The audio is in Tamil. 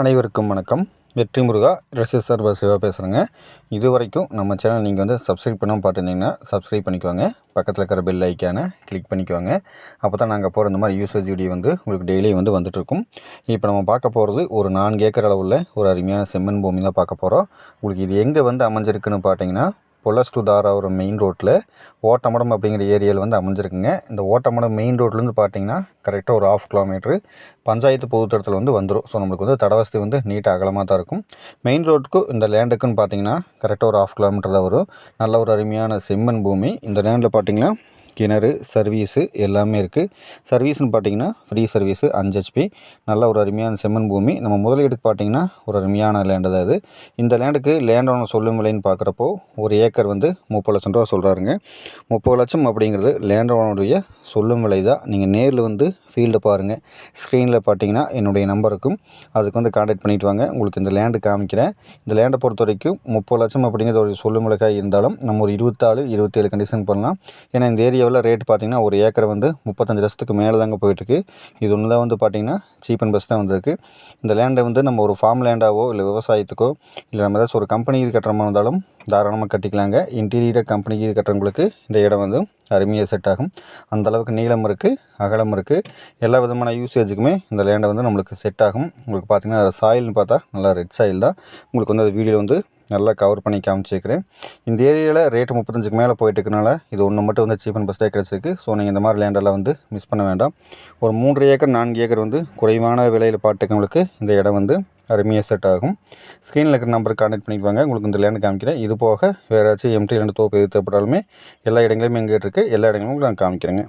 அனைவருக்கும் வணக்கம். வெற்றி முருகா ரெசிஸ்டர் சிவா பேசுகிறேங்க இது வரைக்கும் நம்ம சேனல் நீங்கள் வந்து சப்ஸ்கிரைப் பண்ணாமல் பார்த்துருந்தீங்கன்னா சப்ஸ்கிரைப் பண்ணிக்குவாங்க பக்கத்தில் இருக்கிற பெல் ஐக்கானை கிளிக் பண்ணிக்குவாங்க அப்போ தான் நாங்கள் போகிற இந்த மாதிரி யூசேஜ் வீடியோ வந்து உங்களுக்கு டெய்லி வந்து வந்துட்டுருக்கும். இப்போ நம்ம பார்க்க போகிறது ஒரு நான்கு ஏக்கர் அளவுள்ள ஒரு அருமையான செம்மண் பூமி தான் பார்க்க போகிறோம் உங்களுக்கு இது எங்கே வந்து அமைஞ்சிருக்குன்னு பார்த்தீங்கன்னா பொலஸ் டு தாராபுரம் மெயின் ரோட்டில் ஓட்டமடம் அப்படிங்கிற ஏரியாவில் வந்து அமைஞ்சிருக்குங்க. இந்த ஓட்டமடம் மெயின் ரோட்லேருந்து பார்த்தீங்கன்னா கரெக்டாக ஒரு ஆஃப் கிலோமீட்ரு பஞ்சாயத்து பொதுத்தடத்தில் வந்து வந்துடும் ஸோ நம்மளுக்கு வந்து தடவசதி வந்து நீட்டாக அகலமாக தான் இருக்கும். மெயின் ரோட்டுக்கும் இந்த லேண்டுக்குன்னு பார்த்தீங்கன்னா கரெக்டாக ஒரு ஆஃப் கிலோமீட்டர் தான் வரும். நல்ல ஒரு அருமையான செம்மண் பூமி. இந்த லேண்டில் பார்த்தீங்கன்னா கிணறு சர்வீஸு எல்லாமே இருக்குது சர்வீஸ்னு பார்த்தீங்கன்னா ஃப்ரீ சர்வீஸு அஞ்சு ஹெச்பி நல்ல ஒரு அருமையான செம்மன் பூமி. நம்ம முதலீடுக்கு பார்த்தீங்கன்னா ஒரு அருமையான லேண்டு தான் இது. இந்த லேண்டுக்கு லேண்டோட சொல்லும் விலைன்னு பார்க்குறப்போ ஒரு ஏக்கர் வந்து முப்பது லட்சம் ரூபா சொல்கிறாருங்க முப்பது லட்சம் அப்படிங்கிறது லேண்டோனுடைய சொல்லும் விலை தான். நீங்கள் நேரில் வந்து ஃபீல்டு பாருங்கள் ஸ்க்ரீனில் பார்த்தீங்கன்னா என்னுடைய நம்பருக்கும் அதுக்கு வந்து காண்டாக்ட் பண்ணிவிட்டு வாங்க. உங்களுக்கு இந்த லேண்டு காமிக்கிறேன். இந்த லேண்டை பொறுத்த வரைக்கும் முப்பது லட்சம் அப்படிங்கிறது ஒரு சொல்லும் விலைக்காக இருந்தாலும் நம்ம ஒரு இருபத்தாலு இருபத்தேழு கண்டிஷன் பண்ணலாம். ஏன்னா இந்த ஏரியா ஏரியாவில் ரேட் பார்த்திங்கன்னா ஒரு ஏக்கர் வந்து முப்பத்தஞ்சு லட்சத்துக்கு மேலே தாங்க போயிட்டுருக்கு. இது ஒன்று தான் வந்து பார்த்திங்கன்னா சீப் அண்ட் பெஸ்ட் தான் வந்திருக்கு. இந்த லேண்டை வந்து நம்ம ஒரு ஃபார்ம் லேண்டாவோ இல்லை விவசாயத்துக்கோ இல்லை நம்ம ஏதாச்சும் ஒரு கம்பெனி கட்டுற மாதிரி இருந்தாலும் தாராளமாக கட்டிக்கலாங்க. இன்டீரியர் கம்பெனிக்கு கட்டுறவங்களுக்கு இந்த இடம் வந்து அருமையாக செட் ஆகும். அந்தளவுக்கு நீளம் இருக்குது அகலம் இருக்குது எல்லா விதமான யூசேஜுக்குமே இந்த லேண்டை வந்து நம்மளுக்கு செட் ஆகும். உங்களுக்கு பார்த்திங்கன்னா சாயில்னு பார்த்தா நல்லா ரெட் சாயில் தான். உங்களுக்கு வந்து அது வீடியோ வந்து நல்லா கவர் பண்ணி காமிச்சிருக்கிறேன். இந்த ஏரியாவில் ரேட்டு முப்பத்தஞ்சுக்கு மேலே போயிட்டு இருக்கனால இது ஒன்று மட்டும் வந்து சீப் அண்ட் பெஸ்ட்டாக கிடச்சிருக்கு. ஸோ நீங்கள் இந்த மாதிரி லேண்டெல்லாம் வந்து மிஸ் பண்ண வேண்டாம். ஒரு மூன்று ஏக்கர் நான்கு ஏக்கர் வந்து குறைவான விலையில் பாட்டுக்கவங்களுக்கு இந்த இடம் வந்து அருமையாக செட் ஆகும். ஸ்க்ரீனில் இருக்கிற நம்பருக்கு கான்டெக்ட் பண்ணிக்குவாங்க உங்களுக்கு இந்த லேண்டு காமிக்கிறேன். இது போக வேறு ஏதாச்சும் எம்டி ரெண்டு தோப்பு எது தேவைப்பட்டாலுமே எல்லா இடங்களையும் எங்கே இருக்குது எல்லா இடங்களும் நான் காமிக்கிறேங்க.